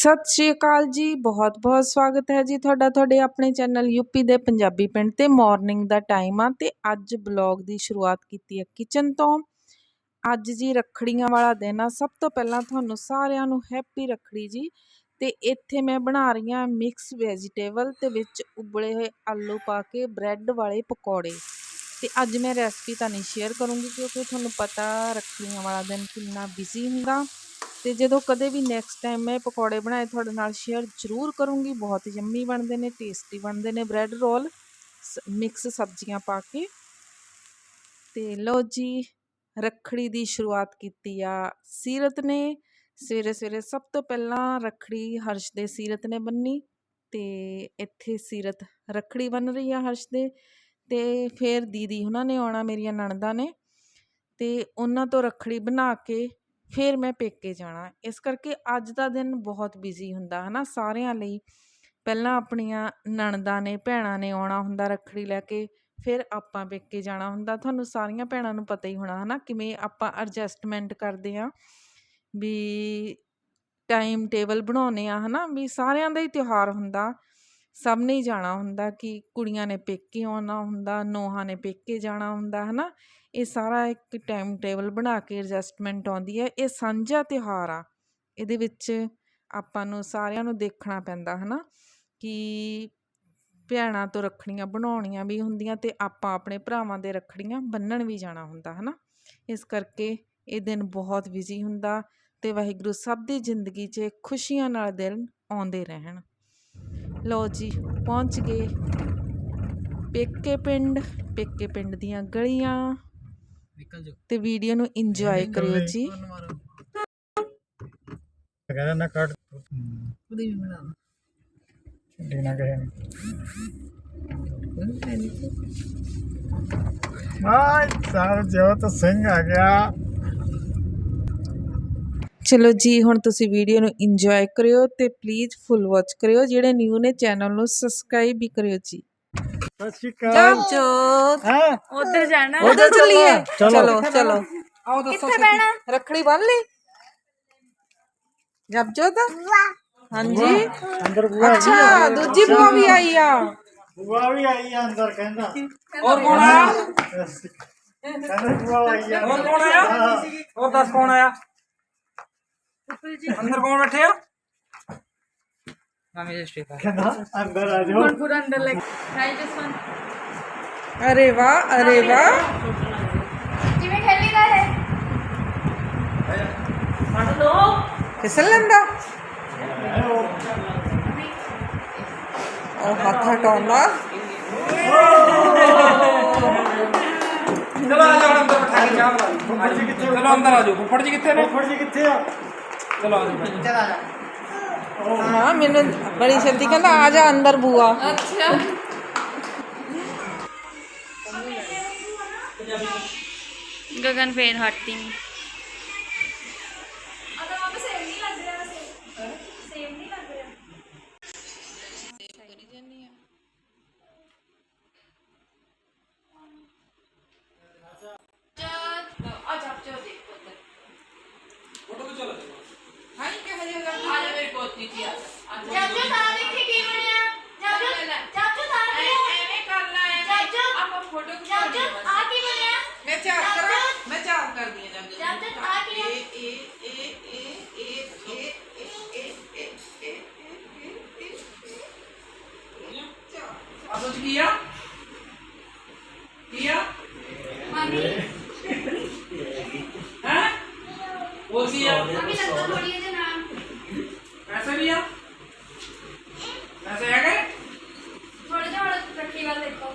ਸਤਿ ਸ਼੍ਰੀ ਅਕਾਲ ਜੀ। ਬਹੁਤ-ਬਹੁਤ ਸਵਾਗਤ ਹੈ ਜੀ ਤੁਹਾਡਾ। ਤੁਹਾਡੇ ਆਪਣੇ ਚੈਨਲ ਯੂਪੀ ਦੇ ਪੰਜਾਬੀ ਪਿੰਡ ਤੇ ਮਾਰਨਿੰਗ ਦਾ ਟਾਈਮ ਆ ਤੇ ਅੱਜ ਬਲੌਗ ਦੀ ਸ਼ੁਰੂਆਤ ਕੀਤੀ ਹੈ ਕਿਚਨ ਤੋਂ। ਅੱਜ ਜੀ ਰੱਖੜੀਆਂ ਵਾਲਾ ਦਿਨ ਆ। ਸਭ ਤੋਂ ਪਹਿਲਾਂ ਤੁਹਾਨੂੰ ਸਾਰਿਆਂ ਨੂੰ ਹੈਪੀ ਰੱਖੜੀ ਜੀ। ਤੇ ਇੱਥੇ ਮੈਂ ਬਣਾ ਰਹੀ ਹਾਂ ਮਿਕਸ ਵੈਜੀਟੇਬਲ ਤੇ ਵਿੱਚ ਉਬਲੇ ਹੋਏ ਆਲੂ ਪਾ ਕੇ ਬ੍ਰੈਡ ਵਾਲੇ ਪਕੌੜੇ। ਤੇ ਅੱਜ ਮੈਂ ਰੈਸਪੀ ਤਾਂ ਨਹੀਂ ਸ਼ੇਅਰ ਕਰੂੰਗੀ ਕਿਉਂਕਿ ਤੁਹਾਨੂੰ ਪਤਾ ਰੱਖੜੀਆਂ ਵਾਲਾ ਦਿਨ ਕਿੰਨਾ ਬਿਜ਼ੀ ਹੁੰਦਾ। ਤੇ ਜਦੋਂ ਕਦੇ ਵੀ ਨੈਕਸਟ ਟਾਈਮ ਮੈਂ ਪਕੌੜੇ ਬਣਾਏ, ਤੁਹਾਡੇ ਨਾਲ ਸ਼ੇਅਰ ਜ਼ਰੂਰ ਕਰੂੰਗੀ। ਬਹੁਤ ਯੰਮੀ ਬਣਦੇ ਨੇ ਟੇਸਟੀ ਬਣਦੇ ਨੇ ਬ੍ਰੈਡ ਰੋਲ ਮਿਕਸ ਸਬਜ਼ੀਆਂ ਪਾ ਕੇ। ਤੇ ਲੋ ਜੀ, ਰੱਖੜੀ ਦੀ ਸ਼ੁਰੂਆਤ ਕੀਤੀ ਆ ਸੀਰਤ ਨੇ। ਸਵੇਰੇ ਸਵੇਰੇ ਸਭ ਤੋਂ ਪਹਿਲਾਂ ਰੱਖੜੀ ਹਰਸ਼ ਦੇ ਸੀਰਤ ਨੇ ਬੰਨੀ ਤੇ ਇੱਥੇ ਸੀਰਤ ਰੱਖੜੀ ਬੰਨ ਰਹੀ ਆ ਹਰਸ਼ ਦੇ ਤੇ ਫਿਰ ਦੀਦੀ ਉਹਨਾਂ ਨੇ ਆਉਣਾ, ਮੇਰੀਆਂ ਨਣਦਾਂ ਨੇ। ਤੇ ਉਹਨਾਂ ਤੋਂ ਰੱਖੜੀ ਬਣਾ ਕੇ ਫਿਰ ਮੈਂ ਪੇਕੇ ਜਾਣਾ। ਇਸ ਕਰਕੇ ਅੱਜ ਦਾ ਦਿਨ ਬਹੁਤ ਬਿਜ਼ੀ ਹੁੰਦਾ ਹੈ ਨਾ ਸਾਰਿਆਂ ਲਈ ਪਹਿਲਾਂ ਆਪਣੀਆਂ ਨਣਦਾਂ ਨੇ, ਭੈਣਾਂ ਨੇ ਆਉਣਾ ਹੁੰਦਾ ਰੱਖੜੀ ਲੈ ਕੇ, ਫਿਰ ਆਪਾਂ ਪੇਕੇ ਜਾਣਾ ਹੁੰਦਾ। ਤੁਹਾਨੂੰ ਸਾਰੀਆਂ ਭੈਣਾਂ ਨੂੰ ਪਤਾ ਹੀ ਹੋਣਾ ਹੈ ਨਾ ਕਿਵੇਂ ਆਪਾਂ ਐਡਜਸਟਮੈਂਟ ਕਰਦੇ ਆ ਵੀ ਟਾਈਮ ਟੇਬਲ ਬਣਾਉਨੇ ਆ ਹਨਾ? ਵੀ ਸਾਰਿਆਂ ਦਾ ਹੀ ਤਿਉਹਾਰ ਹੁੰਦਾ। ਸਭ ਨੇ ਹੀ ਜਾਣਾ ਹੁੰਦਾ ਕਿ ਕੁੜੀਆਂ ਨੇ ਪੇਕੇ ਆਉਣਾ ਹੁੰਦਾ, ਨੋਹਾਂ ਨੇ ਪੇਕੇ ਜਾਣਾ ਹੁੰਦਾ ਹੈ ਨਾ ਇਹ ਸਾਰਾ ਇੱਕ ਟਾਈਮ ਟੇਬਲ ਬਣਾ ਕੇ ਐਡਜਸਟਮੈਂਟ ਆਉਂਦੀ ਹੈ। ਇਹ ਸਾਂਝਾ ਤਿਉਹਾਰ ਆ। ਇਹਦੇ ਵਿੱਚ ਆਪਾਂ ਨੂੰ ਸਾਰਿਆਂ ਨੂੰ ਦੇਖਣਾ ਪੈਂਦਾ ਹੈ ਨਾ ਕਿ ਭੈਣਾਂ ਤੋਂ ਰੱਖੜੀਆਂ ਬਣਾਉਣੀਆਂ ਵੀ ਹੁੰਦੀਆਂ ਤੇ ਆਪਾਂ ਆਪਣੇ ਭਰਾਵਾਂ ਦੇ ਰੱਖੜੀਆਂ ਬੰਨਣ ਵੀ ਜਾਣਾ ਹੁੰਦਾ ਹੈ ਨਾ ਇਸ ਕਰਕੇ ਇਹ ਦਿਨ ਬਹੁਤ ਬਿਜ਼ੀ ਹੁੰਦਾ ਤੇ ਵਾਹਿਗੁਰੂ ਸਭ ਦੀ ਜ਼ਿੰਦਗੀ 'ਚ ਖੁਸ਼ੀਆਂ ਨਾਲ ਦਿਨ ਆਉਂਦੇ ਰਹਿਣ। ਲੋ ਜੀ ਪਹੁੰਚ ਗਏ। ਪੇਕੇ ਪਿੰਡ ਪੇਕੇ ਪਿੰਡ ਦੀਆਂ ਗਲੀਆਂ। ਨਿਕਲ ਜਾ ਤੇ ਵੀਡੀਓ ਨੂੰ ਇੰਜੋਏ ਕਰਿਓ ਜੀ। ਕਹਿੰਦਾ ਨਾ ਕੱਟ। ਉਹਦੀ ਵੀ ਬਣਾ ਛੁੱਟੀ ਨਾ ਕਹੇ ਮਾਈ ਸਾਰ ਜੋਤ ਸਿੰਘ ਆ ਗਿਆ। ਚਲੋ ਜੀ ਹੁਣ ਤੁਸੀਂ ਵੀਡੀਓ ਨੂੰ ਇੰਜੋਏ ਕਰਿਓ ਤੇ ਪਲੀਜ਼ ਫੁੱਲ ਵਾਚ ਕਰਿਓ। ਜਿਹੜੇ ਨਿਊ ਨੇ ਚੈਨਲ ਨੂੰ ਸਬਸਕ੍ਰਾਈਬ ਵੀ ਕਰਿਓ ਜੀ। ਸਤਿ ਸ਼੍ਰੀ ਅਕਾਲ। ਜੋਤ। ਹਾਂ। ਉਧਰ ਜਾਣਾ। ਉਧਰ ਚੱਲੀਏ ਚਲੋ। ਚਲੋ। ਚਲੋ ਆਓ ਦੱਸੋ ਕਿੱਥੇ ਰੱਖੜੀ ਬੰਨ ਲਈ? ਜਪਜੋਤ ਹਾਂਜੀ। ਅੰਦਰ ਬੁਆ ਅੱਛਾ ਦੂਜੀ ਬੁਆ ਵੀ ਆਈ ਆ। ਬੁਆ ਵੀ ਆਈ ਆ ਅੰਦਰ ਕਹਿੰਦਾ। ਹੋਰ ਕੌਣ ਆਇਆ? ਕਹਿੰਦਾ ਬੁਆ ਆਈ ਆ। ਹੋਰ ਕੌਣ ਆਇਆ? ਹੋਰ ਦੱਸ ਕੌਣ ਆਇਆ? ਅੰਦਰ ਕੌਣ ਬੈਠੇ ਆ? ਨਾਮੀ ਜਸਟਿਕਾ ਕਹਿੰਦਾ ਅੰਦਰ ਆ ਜਾਓ। ਪੂਰਾ ਅੰਦਰ ਲੈ ਹਾਈ ਜਸਵੰਤ ਅਰੇ ਵਾਹ ਅਰੇ ਵਾਹ। ਕਿਵੇਂ ਖੇਲੀਦਾ ਹੈ ਫੜ ਲੋ ਫਿਸਲ ਲੈਂਦਾ। ਉਹ ਹੱਥ ਹਟਾਉਂਦਾ ਚਲੋ ਆ ਜਾਓ ਅੰਦਰ ਬਿਠਾ ਕੇ ਚਾਹ ਬਣਾ ਲਈ ਚਲੋ ਅੰਦਰ ਆ ਜਾਓ। ਫੁੱਫੜ ਜੀ ਕਿੱਥੇ ਨੇ? ਫੁੱਫੜ ਜੀ ਕਿੱਥੇ ਆ? ਚਲੋ ਆ ਜਾਓ। ਚਲ ਆ ਜਾ। ਹਾਂ ਮੈਨੂੰ ਬੜੀ ਛੇਤੀ ਕਹਿੰਦਾ ਆ ਜਾ ਅੰਦਰ ਬੂਆ। ਅੱਛਾ। ਗगन ਫੇਰ ਹਟਤੀ ਨਹੀਂ ਤੇ ਚਲੋ ਹਾਂ ਕਿਹੋ ਜਿਹਾ ਚਾਚੂ ਤਾਂ ਦੇਖੀ ਕੀ ਬਣਿਆ ਚਾਚੂ ਚਾਚੂ ਤਾਂ ਐਵੇਂ ਕਰਨਾ ਹੈ ਚਾਚੂ ਆਪਾਂ ਫੋਟੋ ਚਾਚੂ ਆ ਕੀ ਬਣਿਆ ਮੈਂ ਚਾਰ ਕਰਾਂ ਮੈਂ ਚਾਰ ਕਰਦੀ ਆ ਜਦ ਚਾਚੂ ਆ ਕੀ ਹੈ ਇਹ ਇਹ ਇਹ ਇਹ ਇਹ ਇਹ ਇਹ ਆ ਸੋਚ ਕੀ ਆ ਕੀ ਆ ਮੰਮੀ ਹੈ ਉਹ ਕੀ ਆ ਮੰਮੀ ਲੱਗਾ ਥੋੜੀ ਇਹਦੇ ਨਾਮ ਪੈਸੇ ਵੀ ਆ ਪੈਸੇ ਹੈਗੇ ਥੋੜੇ ਜਿਹਾ ਹੋਰ ਰੱਖੀ ਵੱਲ ਦੇਖੋ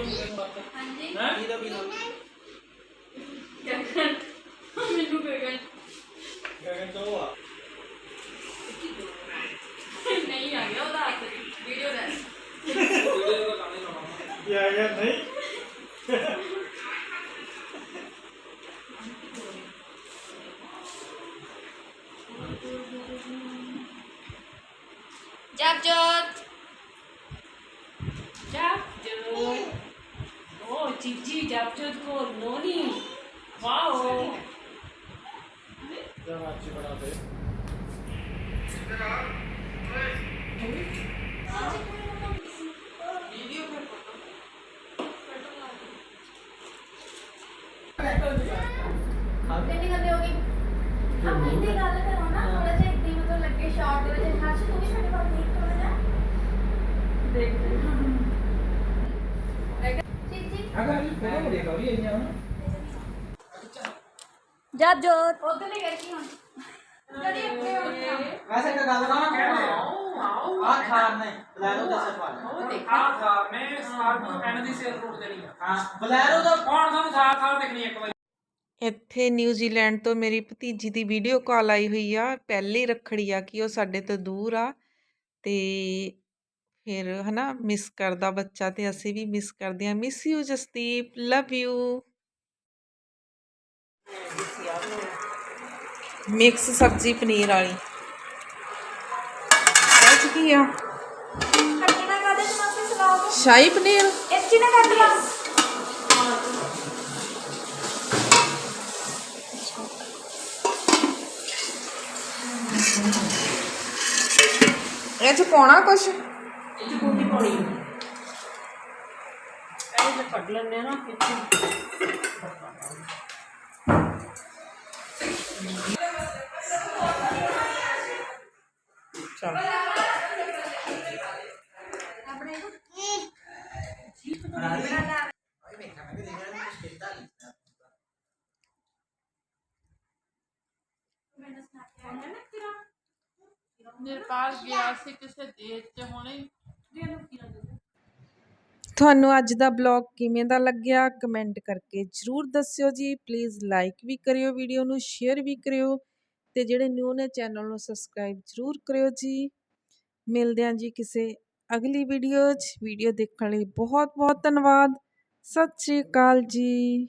ਹਾਂਜੀ। ਹੈ? ਇਹਦਾ ਵੀ ਨਾਮ? ਗਗਨ ਮੈਨੂੰ ਗਗਨ ਗਗਨ ਤੋਂ? ਆ ਨਹੀਂ ਆ ਗਿਆ ਉਹਦਾ ਹੱਥ। ਵੀਡੀਓ ਦਾ। ਯਾ ਯਾ ਨਹੀਂ। ਜਪਜੋਤ ਜਪਜੋਤ। ਵਾਓ ਜਰਾ ਅੱਛੀ ਬਣਾ ਦੇ ਕਿੰਨੀ ਗੱਲ ਹੋ ਗਈ। ਆਪ ਹਿੰਦੀ ਗੱਲ ਕਰੋ ਨਾ ਥੋੜਾ ਜਿਹਾ ਇੱਦਾਂ ਹੀ ਮਤਲਬ ਲੱਗੇ ਸ਼ਾਰਟ ਦੇ ਵਿੱਚ। ਹਰਸ਼ ਤੂੰ ਵੀ ਸਾਡੇ ਕੋਲ ਦੇਖ ਥੋੜਾ ਜਿਹਾ। ਦੇਖ ਚੀਚੀ ਜੋਤ। ਉਧਰ ਨਹੀਂ ਗਈ ਹੁਣ ਜਿਹੜੀ ਅੱਗੇ ਉੱਠਾ ਵੈਸੇ ਇੱਕ ਗੱਲ ਨਾ ਕਹਿਣਾ ਆ ਖਾਰ ਨੇ ਬਲੈਰੋ ਦਾ ਸਫਾਲ ਆ ਥਾਰ ਨੇ ਸਕਾਰਪੀਓ ਐਨ ਦੀ ਸੇਲ ਰੋਡ ਦੇਣੀ ਆ ਹਾਂ ਬਲੈਰੋ ਦਾ ਕੌਣ ਸਾਨੂੰ ਥਾਰ ਥਾਰ ਦੇਖਣੀ ਇੱਕ ਵਾਰੀ ਇੱਥੇ ਨਿਊਜ਼ੀਲੈਂਡ ਤੋਂ ਮੇਰੀ ਭਤੀਜੀ ਦੀ ਵੀਡੀਓ ਕਾਲ ਆਈ ਹੋਈ ਆ। ਪਹਿਲੇ ਰੱਖੜੀ ਆ ਕਿ ਉਹ ਸਾਡੇ ਤੋਂ ਦੂਰ ਆ ਤੇ ਫਿਰ ਹਨਾ ਮਿਸ ਕਰਦਾ ਬੱਚਾ ਤੇ ਅਸੀਂ ਵੀ ਮਿਸ ਕਰਦੇ ਆ miss you Jasdeep love you mix ਸਬਜ਼ੀ ਪਨੀਰ ਵਾਲੀ। ਇਹ 'ਚ ਕੀ ਆ। ਸ਼ਾਹੀ ਪਨੀਰ। ਇਸ ਨਾ ਕੱਟ ਲਾ ਇਹ 'ਚ ਪਾਉਣਾ ਕੁਛ? ਚ ਕੁੰਡੀ ਪਾਉਣੀ ਇਹ ਜੇ ਕੱਢ ਲੈਣੇ ਆ ਨਾ ਇੱਥੇ ਚਲ ਨੇਪਾਲ ਤੁਹਾਨੂੰ ਅੱਜ ਦਾ ਬਲੌਗ ਕਿਵੇਂ ਦਾ ਲੱਗਿਆ ਕਮੈਂਟ ਕਰਕੇ ਜਰੂਰ ਦੱਸਿਓ ਜੀ। ਪਲੀਜ਼ ਲਾਈਕ ਵੀ ਕਰਿਓ ਵੀਡੀਓ ਨੂੰ ਸ਼ੇਅਰ ਵੀ ਕਰਿਓ ਤੇ ਜਿਹੜੇ ਨਿਊ ਨੇ ਚੈਨਲ ਨੂੰ ਸਬਸਕ੍ਰਾਈਬ ਜਰੂਰ ਕਰਿਓ ਜੀ। ਮਿਲਦੇ ਹਾਂ ਜੀ ਕਿਸੇ ਅਗਲੀ ਵੀਡੀਓ 'ਚ। ਵੀਡੀਓ ਦੇਖਣ ਲਈ ਬਹੁਤ ਬਹੁਤ ਧੰਨਵਾਦ। ਸਤਿ ਸ਼੍ਰੀ ਅਕਾਲ ਜੀ।